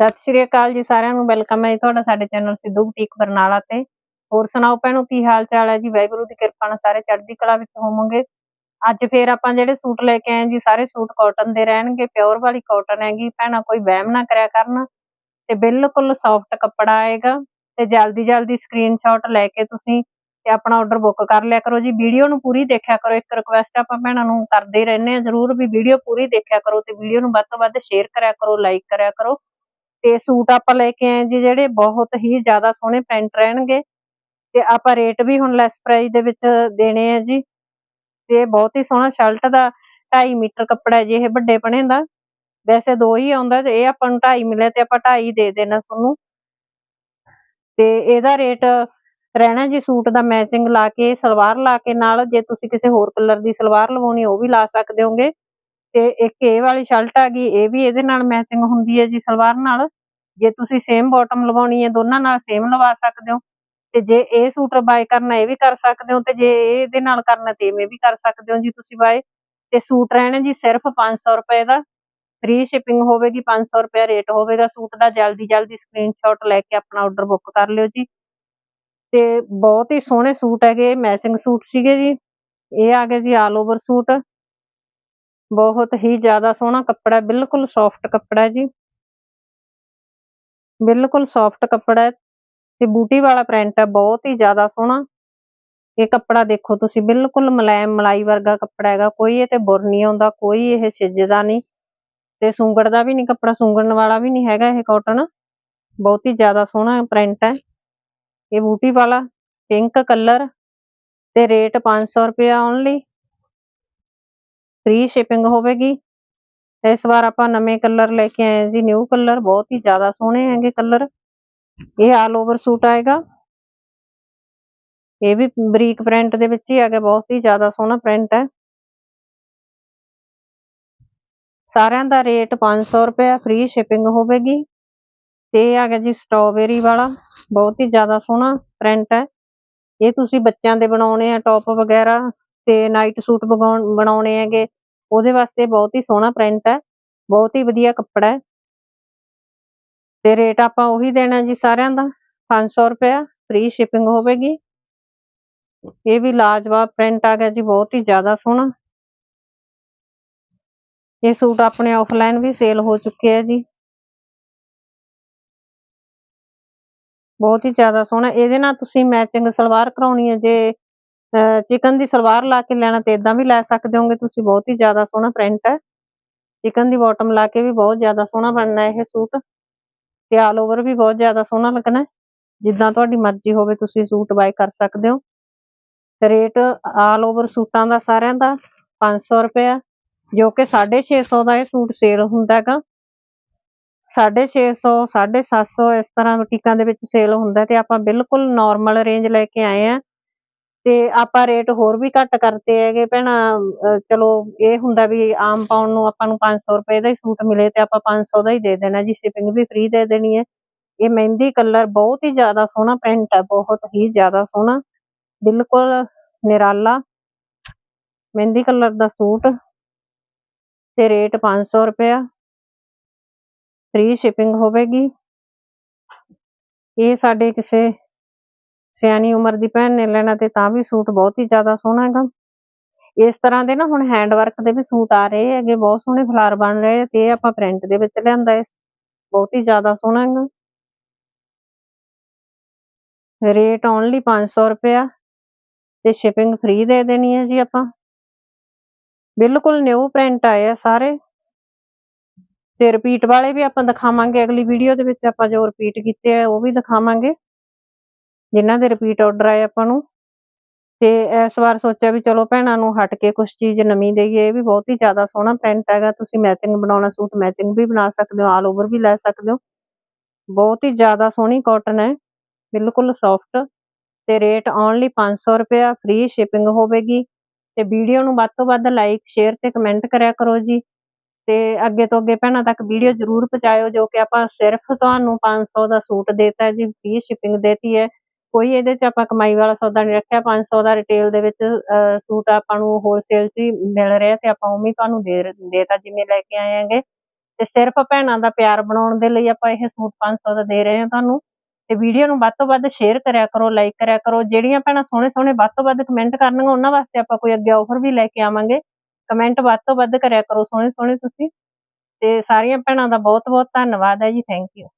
ਸਤਿ ਸ਼੍ਰੀ ਅਕਾਲ ਜੀ ਸਾਰਿਆਂ ਨੂੰ, ਵੈਲਕਮ ਹੈ ਜੀ ਤੁਹਾਡਾ ਸਾਡੇ ਚੈਨਲ ਸਿੱਧੂ ਬੁਟੀਕ ਬਰਨਾਲਾ ਤੇ। ਹੋਰ ਸੁਣਾਓ ਭੈਣੋ, ਕੀ ਹਾਲ ਚਾਲ ਹੈ ਜੀ? ਵਾਹਿਗੁਰੂ ਦੀ ਕਿਰਪਾ ਨਾਲ ਸਾਰੇ ਚੜ੍ਹਦੀ ਕਲਾ ਵਿੱਚ ਹੋਵੋਗੇ। ਅੱਜ ਫੇਰ ਆਪਾਂ ਜਿਹੜੇ ਸੂਟ ਲੈ ਕੇ ਆਏ ਜੀ, ਸਾਰੇ ਸੂਟ ਕਾਟਨ ਦੇ ਰਹਿਣਗੇ ਪਿਓਰ ਵਾਲੀ ਕਾਟਨ ਹੈਗੀ। ਭੈਣਾ, ਕੋਈ ਵਹਿਮ ਨਾ ਕਰਿਆ ਕਰਨ ਤੇ ਬਿਲਕੁਲ ਸੌਫਟ ਕੱਪੜਾ ਆਏਗਾ ਤੇ ਜਲਦੀ ਜਲਦੀ ਸਕਰੀਨਸ਼ਾਟ ਲੈ ਕੇ ਤੁਸੀਂ ਤੇ ਆਪਣਾ ਆਰਡਰ ਬੁੱਕ ਕਰ ਲਿਆ ਕਰੋ ਜੀ। ਵੀਡੀਓ ਨੂੰ ਪੂਰੀ ਦੇਖਿਆ ਕਰੋ। ਇੱਕ ਰਿਕੁਐਸਟ ਆਪਾਂ ਭੈਣਾਂ ਨੂੰ ਕਰਦੇ ਰਹਿੰਦੇ ਆ ਜਰੂਰ ਵੀ ਵੀਡੀਓ ਪੂਰੀ ਦੇਖਿਆ ਕਰੋ ਤੇ ਵੀਡੀਓ ਨੂੰ ਵੱਧ ਤੋਂ ਵੱਧ ਸ਼ੇਅਰ ਕਰਿਆ ਕਰੋ ਲਾਈਕ ਕਰਿਆ ਕਰੋ। ਤੇ ਸੂਟ ਆਪਾਂ ਲੈ ਕੇ ਆਏ ਜੀ, ਜਿਹੜੇ ਬਹੁਤ ਹੀ ਜ਼ਿਆਦਾ ਸੋਹਣੇ ਪ੍ਰਿੰਟ ਰਹਿਣਗੇ। ਤੇ ਆਪਾਂ ਰੇਟ ਵੀ ਹੁਣ ਲੈਸ ਪ੍ਰਾਈਸ ਦੇ ਵਿੱਚ ਦੇਣੇ ਆ ਜੀ। ਤੇ ਬਹੁਤ ਹੀ ਸੋਹਣਾ ਸ਼ਰਟ ਦਾ 2.5 ਮੀਟਰ ਕੱਪੜਾ ਜੀ, ਇਹ ਵੱਡੇ ਪਣੇ ਦਾ। ਵੈਸੇ ਦੋ ਹੀ ਆਉਂਦਾ ਤੇ ਇਹ ਆਪਾਂ ਨੂੰ 2.5 ਮਿਲਿਆ ਤੇ ਆਪਾਂ 2.5 ਦੇ ਦੇਣਾ ਤੁਹਾਨੂੰ। ਤੇ ਇਹਦਾ ਰੇਟ ਰਹਿਣਾ ਜੀ, ਸੂਟ ਦਾ ਮੈਚਿੰਗ ਲਾ ਕੇ, ਸਲਵਾਰ ਲਾ ਕੇ ਨਾਲ, ਜੇ ਤੁਸੀਂ ਕਿਸੇ ਹੋਰ ਕਲਰ ਦੀ ਸਲਵਾਰ ਲਵਾਉਣੀ, ਉਹ ਵੀ ਲਾ ਸਕਦੇ ਹੋਗੇ। ਤੇ ਇੱਕ ਇਹ ਵਾਲੀ ਸ਼ਰਟ ਆ ਗਈ, ਇਹ ਵੀ ਇਹਦੇ ਨਾਲ ਮੈਚਿੰਗ ਹੁੰਦੀ ਹੈ ਜੀ ਸਲਵਾਰ ਨਾਲ। ਜੇ ਤੁਸੀਂ ਸੇਮ ਬਾਟਮ ਲਵਾਉਣੀ ਹੈ, ਦੋਨਾਂ ਨਾਲ ਸੇਮ ਲਵਾ ਸਕਦੇ ਹੋ। ਤੇ ਜੇ ਇਹ ਸੂਟ ਬਾਏ ਕਰਨਾ, ਇਹ ਵੀ ਕਰ ਸਕਦੇ ਹੋ। ਤੇ ਜੇ ਇਹਦੇ ਨਾਲ ਕਰਨਾ, ਤੇ ਇਹ ਵੀ ਕਰ ਸਕਦੇ ਹੋ ਜੀ ਤੁਸੀਂ ਬਾਏ ਤੇ ਸੂਟ ਰਹਿਣਾ ਜੀ ਸਿਰਫ 500 ਰੁਪਏ ਦਾ। ਫ੍ਰੀ ਸ਼ਿਪਿੰਗ ਹੋਵੇਗੀ 500 ਰੁਪਏ ਰੇਟ ਹੋਵੇਗਾ। ਸੂਟ ਦਾ ਜਲਦੀ ਜਲਦੀ ਸਕਰੀਨਸ਼ਾਟ ਲੈ ਕੇ ਆਪਣਾ ਆਰਡਰ ਬੁੱਕ ਕਰ ਲਿਓ ਜੀ। ਤੇ ਬਹੁਤ ਹੀ ਸੋਹਣੇ ਸੂਟ ਹੈਗੇ ਮੈਚਿੰਗ ਸੂਟ ਸੀਗੇ ਜੀ। ਇਹ ਆ ਗਏ ਜੀ ਆਲ ਓਵਰ ਸੂਟ ਬਹੁਤ ਹੀ ਜ਼ਿਆਦਾ ਸੋਹਣਾ ਕੱਪੜਾ ਬਿਲਕੁਲ ਸੌਫਟ ਕੱਪੜਾ ਜੀ। ਬਿਲਕੁਲ ਸੌਫਟ ਕੱਪੜਾ ਹੈ ਤੇ ਬੂਟੀ ਵਾਲਾ ਪ੍ਰਿੰਟ ਹੈ, ਬਹੁਤ ਹੀ ਜ਼ਿਆਦਾ ਸੋਹਣਾ। ਇਹ ਕੱਪੜਾ ਦੇਖੋ ਤੁਸੀਂ, ਬਿਲਕੁਲ ਮਲਾਇਮ ਮਲਾਈ ਵਰਗਾ ਕੱਪੜਾ ਹੈਗਾ, ਕੋਈ ਇਹ ਤੇ ਬੁਰ ਨਹੀਂ ਆਉਂਦਾ, ਕੋਈ ਇਹ ਛਿੱਜਦਾ ਨਹੀਂ ਤੇ ਸੁੰਗੜ ਦਾ ਵੀ ਨਹੀਂ ਕੱਪੜਾ, ਸੁੰਗੜਨ ਵਾਲਾ ਵੀ ਨਹੀਂ ਹੈਗਾ ਇਹ ਕਾਟਨ ਬਹੁਤ ਹੀ ਜ਼ਿਆਦਾ ਸੋਹਣਾ ਪ੍ਰਿੰਟ ਹੈ। ਇਹ ਬੂਟੀ ਵਾਲਾ ਪਿੰਕ ਕਲਰ ਤੇ ਰੇਟ 500 ਰੁਪਏ ਓਨਲੀ ਫ੍ਰੀ ਸ਼ਿਪਿੰਗ ਹੋਵੇਗੀ। ਇਸ ਵਾਰ ਆਪਾਂ ਨਵੇਂ ਕਲਰ ਲੈ ਕੇ ਆਏ ਜੀ ਨਿਊ ਕਲਰ ਬਹੁਤ ਹੀ ਜ਼ਿਆਦਾ ਸੋਹਣੇ ਹੈਗੇ ਕਲਰ ਇਹ ਆਲ ਓਵਰ ਸੂਟ ਆਏਗਾ। ਇਹ ਵੀ ਬਰੀਕ ਪ੍ਰਿੰਟ ਦੇ ਵਿੱਚ ਹੀ ਹੈਗਾ ਬਹੁਤ ਹੀ ਜ਼ਿਆਦਾ ਸੋਹਣਾ ਪ੍ਰਿੰਟ ਹੈ। ਸਾਰਿਆਂ ਦਾ ਰੇਟ 500 ਰੁਪਏ ਫ੍ਰੀ ਸ਼ਿਪਿੰਗ ਹੋਵੇਗੀ। ਤੇ ਇਹ ਆ ਗਿਆ ਜੀ ਸਟ੍ਰਾਬੇਰੀ ਵਾਲਾ, ਬਹੁਤ ਹੀ ਜ਼ਿਆਦਾ ਸੋਹਣਾ ਪ੍ਰਿੰਟ ਹੈ। ਇਹ ਤੁਸੀਂ ਬੱਚਿਆਂ ਦੇ ਬਣਾਉਣੇ ਆ ਟੌਪ ਵਗੈਰਾ ਤੇ ਨਾਈਟ ਸੂਟ ਬਣਾਉਣੇ ਹੈਗੇ। ਉਹਦੇ ਵਾਸਤੇ ਬਹੁਤ ਹੀ ਸੋਹਣਾ ਪ੍ਰਿੰਟ ਹੈ, ਬਹੁਤ ਹੀ ਵਧੀਆ ਕੱਪੜਾ ਹੈ। ਤੇ ਰੇਟ ਆਪਾਂ ਉਹੀ ਦੇਣਾ ਜੀ ਸਾਰਿਆਂ ਦਾ 500 ਰੁਪਏ ਫ੍ਰੀ ਸ਼ਿਪਿੰਗ ਹੋਵੇਗੀ। ਇਹ ਵੀ ਲਾਜਵਾਬ ਪ੍ਰਿੰਟ ਆ ਗਿਆ ਜੀ, ਬਹੁਤ ਹੀ ਜ਼ਿਆਦਾ ਸੋਹਣਾ। ਇਹ ਸੂਟ ਆਪਣੇ ਆਫਲਾਈਨ ਵੀ ਸੇਲ ਹੋ ਚੁੱਕੇ ਆ ਜੀ। ਬਹੁਤ ਹੀ ਜ਼ਿਆਦਾ ਸੋਹਣਾ, ਇਹਦੇ ਨਾਲ ਤੁਸੀਂ ਮੈਚਿੰਗ ਸਲਵਾਰ ਕਰਾਉਣੀ ਹੈ ਜੇ ਚਿਕਨ ਦੀ ਸਲਵਾਰ ਲਾ ਕੇ ਲੈਣਾ ਤੇ ਇਦਾਂ ਵੀ ਲੈ ਸਕਦੇ ਹੋਗੇ ਤੁਸੀਂ, ਬਹੁਤ ਹੀ ਜ਼ਿਆਦਾ ਸੋਹਣਾ ਪ੍ਰਿੰਟ ਹੈ। ਚਿਕਨ ਦੀ ਬਾਟਮ ਲਾ ਕੇ ਵੀ ਬਹੁਤ ਜ਼ਿਆਦਾ ਸੋਹਣਾ ਬਣਨਾ ਇਹ ਸੂਟ। ਤੇ ਆਲ ਓਵਰ ਵੀ ਬਹੁਤ ਜ਼ਿਆਦਾ ਸੋਹਣਾ ਲੱਗਣਾ ਜਿੱਦਾਂ ਤੁਹਾਡੀ ਮਰਜ਼ੀ ਹੋਵੇ ਤੁਸੀਂ ਸੂਟ ਬਾਈ ਕਰ ਸਕਦੇ ਹੋ। ਤੇ ਰੇਟ ਆਲ ਓਵਰ ਸੂਟਾਂ ਦਾ ਸਾਰਿਆਂ ਦਾ 500 ਰੁਪਏ ਜੋ ਕਿ 650 ਦਾ ਇਹ ਸੂਟ ਸੇਲ ਹੁੰਦਾ ਹੈਗਾ। 650 750 ਇਸ ਤਰ੍ਹਾਂ ਬੁਟੀਕਾਂ ਦੇ ਵਿੱਚ ਸੇਲ ਹੁੰਦਾ ਤੇ ਆਪਾਂ ਬਿਲਕੁਲ ਨਾਰਮਲ ਰੇਂਜ ਲੈ ਕੇ ਆਏ ਆ ਤੇ ਆਪਾਂ ਰੇਟ ਹੋਰ ਵੀ ਘੱਟ ਕਰਤੇ ਹੈਗੇ ਭੈਣਾ ਚਲੋ ਇਹ ਹੁੰਦਾ ਵੀ ਆਮ ਪਾਉਣ ਨੂੰ ਆਪਾਂ ਨੂੰ 500 ਰੁਪਏ ਦਾ ਹੀ ਸੂਟ ਮਿਲੇ ਤੇ ਆਪਾਂ 500 ਦਾ ਹੀ ਦੇ ਦੇਣਾ, ਜੀ ਸ਼ਿਪਿੰਗ ਵੀ ਫ੍ਰੀ ਦੇ ਦੇਣੀ ਹੈ। ਇਹ ਮਹਿੰਦੀ ਕਲਰ ਬਹੁਤ ਹੀ ਜ਼ਿਆਦਾ ਸੋਹਣਾ ਪ੍ਰਿੰਟ ਹੈ, ਬਹੁਤ ਹੀ ਜ਼ਿਆਦਾ ਸੋਹਣਾ, ਬਿਲਕੁਲ ਨਿਰਾਲਾ। ਮਹਿੰਦੀ ਕਲਰ ਦਾ ਸੂਟ ਤੇ ਰੇਟ 500 ਰੁਪਇਆ। ਫ੍ਰੀ ਸ਼ਿਪਿੰਗ ਹੋਵੇਗੀ। ਇਹ ਸਾਡੇ ਕਿਸੇ ਸਿਆਣੀ ਉਮਰ ਦੀ ਭੈਣ ਨੇ ਲੈਣਾ ਤੇ ਤਾਂ ਵੀ ਸੂਟ ਬਹੁਤ ਹੀ ਜ਼ਿਆਦਾ ਸੋਹਣਾ ਹੈਗਾ। ਇਸ ਤਰ੍ਹਾਂ ਦੇ ਨਾ ਹੁਣ ਹੈਂਡ ਵਰਕ ਦੇ ਵੀ ਸੂਟ ਆ ਰਹੇ ਹੈਗੇ, ਬਹੁਤ ਸੋਹਣੇ ਫਲਾਰ ਬਣ ਰਹੇ ਤੇ ਇਹ ਆਪਾਂ ਪ੍ਰਿੰਟ ਦੇ ਵਿੱਚ ਲਿਆਂਦਾ ਹੈ ਬਹੁਤ ਹੀ ਜ਼ਿਆਦਾ ਸੋਹਣਾ ਹੈਗਾ। ਰੇਟ ਓਨਲੀ 500 ਰੁਪਿਆ ਤੇ ਸ਼ਿਪਿੰਗ ਫ੍ਰੀ ਦੇ ਦੇਣੀ ਹੈ ਜੀ ਆਪਾਂ। ਬਿਲਕੁਲ ਨਿਊ ਪ੍ਰਿੰਟ ਆਏ ਆ ਸਾਰੇ। ਤੇ ਰਿਪੀਟ ਵਾਲੇ ਵੀ ਆਪਾਂ ਦਿਖਾਵਾਂਗੇ, ਅਗਲੀ ਵੀਡੀਓ ਦੇ ਵਿੱਚ ਆਪਾਂ ਜੋ ਰਿਪੀਟ ਕੀਤੇ ਆ ਉਹ ਵੀ ਦਿਖਾਵਾਂਗੇ। ਜਿਨ੍ਹਾਂ ਦੇ ਰਿਪੀਟ ਆਰਡਰ ਆਏ ਆਪਾਂ ਨੂੰ। ਤੇ ਇਸ ਵਾਰ ਸੋਚਿਆ ਵੀ ਚਲੋ ਭੈਣਾਂ ਨੂੰ ਹਟ ਕੇ ਕੁਝ ਚੀਜ਼ ਨਵੀਂ ਦੇਈਏ। ਇਹ ਵੀ ਬਹੁਤ ਹੀ ਜ਼ਿਆਦਾ ਸੋਹਣਾ ਪ੍ਰਿੰਟ ਹੈਗਾ। ਤੁਸੀਂ ਮੈਚਿੰਗ ਬਣਾਉਣਾ ਸੂਟ ਮੈਚਿੰਗ ਵੀ ਬਣਾ ਸਕਦੇ ਹੋ। ਆਲ ਓਵਰ ਵੀ ਲੈ ਸਕਦੇ ਹੋ। ਬਹੁਤ ਹੀ ਜ਼ਿਆਦਾ ਸੋਹਣੀ ਕਾਟਨ ਹੈ। ਬਿਲਕੁਲ ਸੌਫਟ ਤੇ ਰੇਟ ਓਨਲੀ 500 ਰੁਪਏ ਫ੍ਰੀ ਸ਼ਿਪਿੰਗ ਹੋਵੇਗੀ। ਤੇ ਵੀਡੀਓ ਨੂੰ ਵੱਧ ਤੋਂ ਵੱਧ ਲਾਈਕ ਸ਼ੇਅਰ ਤੇ ਕਮੈਂਟ ਕਰਿਆ ਕਰੋ ਜੀ। ਤੇ ਅੱਗੇ ਤੋਂ ਅੱਗੇ ਭੈਣਾਂ ਤੱਕ ਵੀਡੀਓ ਜ਼ਰੂਰ ਪਹੁੰਚਾਇਓ ਜੋ ਕਿ ਆਪਾਂ ਸਿਰਫ ਤੁਹਾਨੂੰ 500 ਦਾ ਸੂਟ ਦੇਤਾ ਜੀ। ਫ੍ਰੀ ਸ਼ਿਪਿੰਗ ਦੇਤੀ ਹੈ। ਕੋਈ ਇਹਦੇ 'ਚ ਆਪਾਂ ਕਮਾਈ ਵਾਲਾ ਸੌਦਾ ਨਹੀਂ ਰੱਖਿਆ 500 ਦਾ ਰਿਟੇਲ ਦੇ ਵਿੱਚ ਸੂਟ ਆਪਾਂ ਨੂੰ ਹੋਲਸੇਲ 'ਚ ਮਿਲ ਰਿਹਾ ਤੇ ਆਪਾਂ ਉਵੇਂ ਤੁਹਾਨੂੰ ਦੇ ਦੇਤਾ ਜਿਵੇਂ ਲੈ ਕੇ ਆਏ ਆਂਗੇ ਤੇ ਸਿਰਫ ਭੈਣਾਂ ਦਾ ਪਿਆਰ ਬਣਾਉਣ ਦੇ ਲਈ ਆਪਾਂ ਇਹ ਸੂਟ 500 ਦਾ ਦੇ ਰਹੇ ਹਾਂ ਤੁਹਾਨੂੰ। ਤੇ ਵੀਡੀਓ ਨੂੰ ਵੱਧ ਤੋਂ ਵੱਧ ਸ਼ੇਅਰ ਕਰਿਆ ਕਰੋ ਲਾਈਕ ਕਰਿਆ ਕਰੋ। ਜਿਹੜੀਆਂ ਭੈਣਾਂ ਸੋਹਣੇ ਸੋਹਣੇ ਵੱਧ ਤੋਂ ਵੱਧ ਕਮੈਂਟ ਕਰਨਗੀਆਂ, ਉਹਨਾਂ ਵਾਸਤੇ ਆਪਾਂ ਕੋਈ ਅੱਗੇ ਆਫਰ ਵੀ ਲੈ ਕੇ ਆਵਾਂਗੇ। ਕਮੈਂਟ ਵੱਧ ਤੋਂ ਵੱਧ ਕਰਿਆ ਕਰੋ, ਸੋਹਣੇ ਸੋਹਣੇ ਤੁਸੀਂ। ਤੇ ਸਾਰੀਆਂ ਭੈਣਾਂ ਦਾ ਬਹੁਤ ਬਹੁਤ ਧੰਨਵਾਦ ਹੈ ਜੀ ਥੈਂਕ ਯੂ